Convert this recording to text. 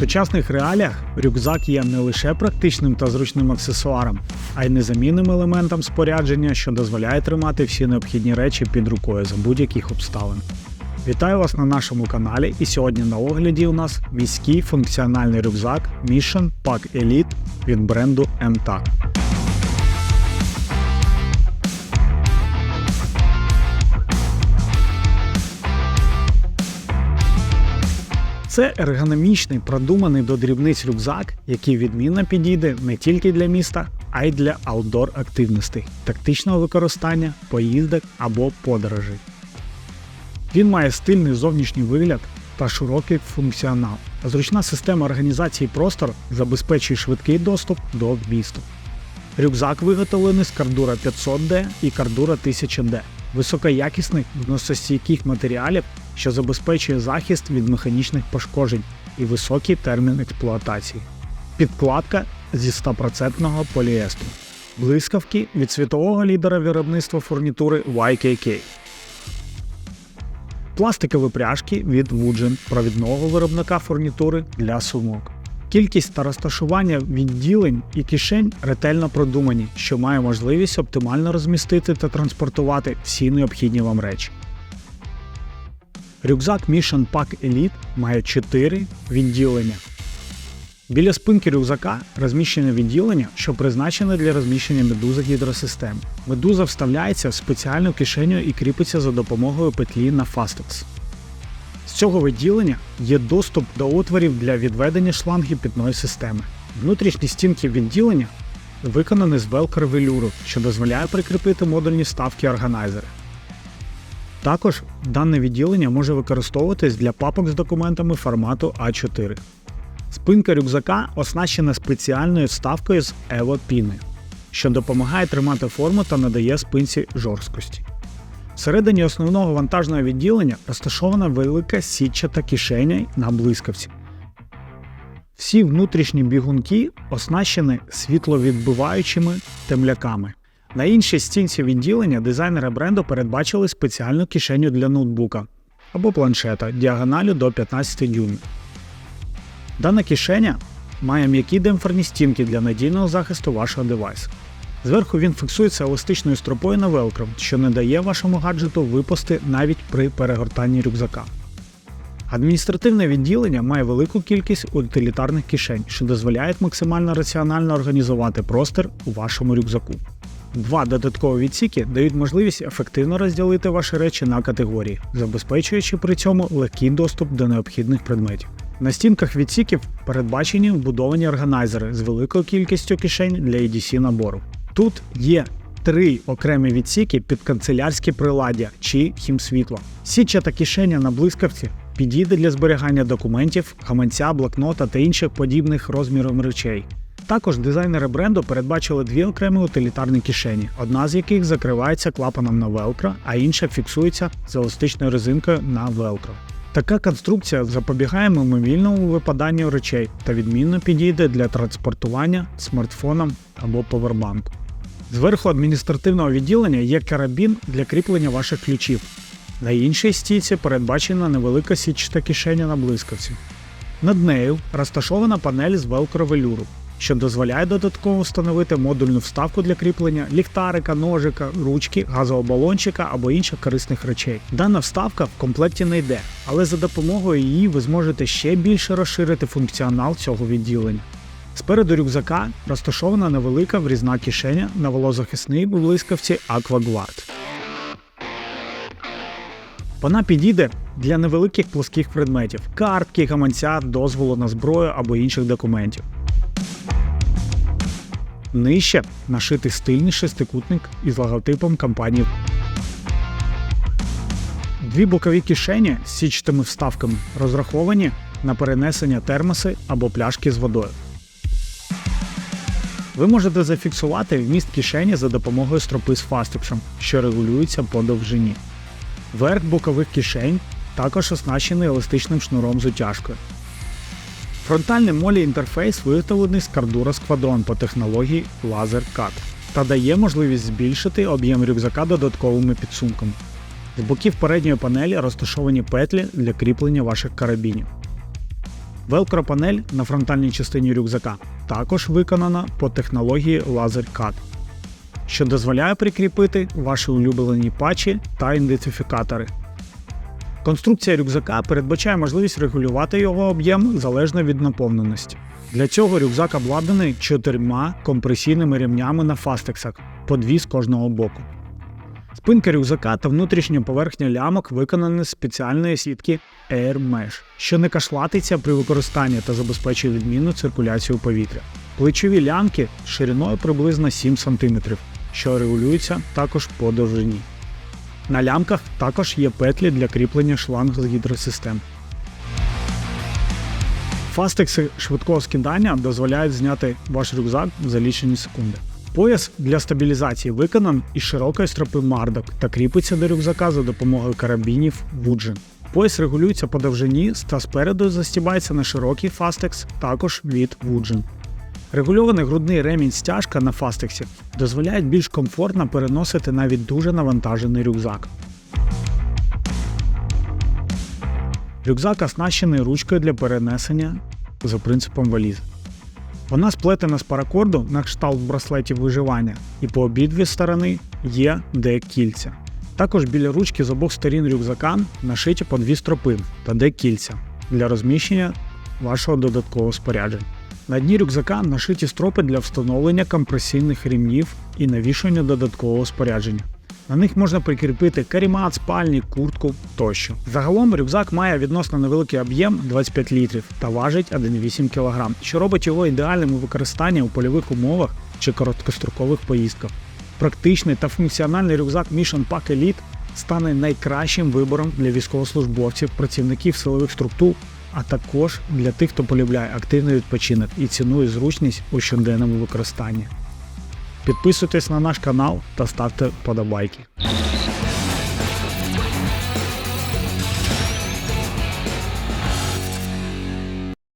сучасних реаліях рюкзак є не лише практичним та зручним аксесуаром, а й незамінним елементом спорядження, що дозволяє тримати всі необхідні речі під рукою за будь-яких обставин. Вітаю вас на нашому каналі, і сьогодні на огляді у нас міський функціональний рюкзак Mission Pack Elite від бренду MTA. Це ергономічний, продуманий до дрібниць рюкзак, який відмінно підійде не тільки для міста, а й для аутдор активностей, тактичного використання, поїздок або подорожей. Він має стильний зовнішній вигляд та широкий функціонал. Зручна система організації простору забезпечує швидкий доступ до вмісту. Рюкзак виготовлений з кардура 500D і кардура 1000D, високоякісних зносостійких матеріалів, що забезпечує захист від механічних пошкоджень і високий термін експлуатації. Підкладка зі 100% поліестру. Блискавки від світового лідера виробництва фурнітури YKK. Пластикові пряжки від Woodgen, провідного виробника фурнітури для сумок. Кількість та розташування відділень і кишень ретельно продумані, що має можливість оптимально розмістити та транспортувати всі необхідні вам речі. Рюкзак Mission Pack Elite має 4 відділення. Біля спинки рюкзака розміщене відділення, що призначене для розміщення медузи гідросистеми. Медуза вставляється в спеціальну кишеню і кріпиться за допомогою петлі на Fastex. З цього відділення є доступ до отворів для відведення шлангів питної системи. Внутрішні стінки відділення виконані з велкро велюру, що дозволяє прикріпити модульні вставки органайзери. Також дане відділення може використовуватись для папок з документами формату А4. Спинка рюкзака оснащена спеціальною вставкою з Evo піни, що допомагає тримати форму та надає спинці жорсткості. Всередині основного вантажного відділення розташована велика сітчата кишеня на блискавці. Всі внутрішні бігунки оснащені світловідбиваючими темляками. На іншій стінці відділення дизайнери бренду передбачили спеціальну кишеню для ноутбука або планшета діагоналю до 15 дюймів. Дана кишеня має м'які демпферні стінки для надійного захисту вашого девайсу. Зверху він фіксується еластичною стропою на велкро, що не дає вашому гаджету випасти навіть при перегортанні рюкзака. Адміністративне відділення має велику кількість утилітарних кишень, що дозволяють максимально раціонально організувати простір у вашому рюкзаку. Два додаткові відсіки дають можливість ефективно розділити ваші речі на категорії, забезпечуючи при цьому легкий доступ до необхідних предметів. На стінках відсіків передбачені вбудовані органайзери з великою кількістю кишень для EDC набору. Тут є три окремі відсіки під канцелярські приладдя чи хімсвітло. Сітчата кишеня на блискавці підійде для зберігання документів, гаманця, блокнота та інших подібних розміром речей. Також дизайнери бренду передбачили дві окремі утилітарні кишені, одна з яких закривається клапаном на велкро, а інша фіксується з еластичною резинкою на велкро. Така конструкція запобігає мимовільному випаданню речей та відмінно підійде для транспортування смартфоном або повербанку. Зверху адміністративного відділення є карабін для кріплення ваших ключів. На іншій стійці передбачена невелика сітчата кишеня на блискавці. Над нею розташована панель з велкро велюру, що дозволяє додатково встановити модульну вставку для кріплення ліхтарика, ножика, ручки, газового балончика або інших корисних речей. Дана вставка в комплекті не йде, але за допомогою її ви зможете ще більше розширити функціонал цього відділення. Спереду рюкзака розташована невелика врізна кишеня на волозахисній блискавці Aquaguard. Вона підійде для невеликих плоских предметів картки, гаманця, дозволу на зброю або інших документів. Нижче нашитий стильний шестикутник із логотипом компанії. Дві бокові кишені з січатими вставками розраховані на перенесення термоси або пляшки з водою. Ви можете зафіксувати вміст кишені за допомогою стропи з фастексом, що регулюється по довжині. Верх бокових кишень також оснащений еластичним шнуром з утяжкою. Фронтальний молі інтерфейс виготовлений з кардура Squadron по технології Laser Cut та дає можливість збільшити об'єм рюкзака додатковими підсумками. З боків передньої панелі розташовані петлі для кріплення ваших карабінів. Велкро-панель на фронтальній частині рюкзака також виконана по технології LaserCut, що дозволяє прикріпити ваші улюблені патчі та ідентифікатори. Конструкція рюкзака передбачає можливість регулювати його об'єм залежно від наповненості. Для цього рюкзак обладнаний чотирма компресійними ремнями на фастексах, по дві з кожного боку. Спинка рюкзака та внутрішня поверхня лямок виконані з спеціальної сітки Air Mesh, що не кашлатиться при використанні та забезпечує відмінну циркуляцію повітря. Плечові лямки шириною приблизно 7 см, що регулюються також по довжині. На лямках також є петлі для кріплення шланг з гідросистем. Фастекси швидкого скидання дозволяють зняти ваш рюкзак за лічені секунди. Пояс для стабілізації виконан із широкої стропи мардок та кріпиться до рюкзака за допомогою карабінів Вуджин. Пояс регулюється по довжині та спереду застібається на широкий фастекс, також від Вуджин. Регульований грудний ремінь стяжка на фастексі дозволяє більш комфортно переносити навіть дуже навантажений рюкзак. Рюкзак оснащений ручкою для перенесення за принципом валізи. Вона сплетена з паракорду на кшталт браслетів виживання, і по обидві сторони є де-кільця. Також біля ручки з обох сторін рюкзака нашиті по дві стропи та де-кільця для розміщення вашого додаткового спорядження. На дні рюкзака нашиті стропи для встановлення компресійних ремнів і навішування додаткового спорядження. На них можна прикріпити карімат, спальник, куртку тощо. Загалом рюкзак має відносно невеликий об'єм 25 літрів та важить 1,8 кг, що робить його ідеальним у використанні у польових умовах чи короткострокових поїздках. Практичний та функціональний рюкзак Mission Pack Elite стане найкращим вибором для військовослужбовців, працівників силових структур, а також для тих, хто полюбляє активний відпочинок і цінує зручність у щоденному використанні. Підписуйтесь на наш канал та ставте вподобайки.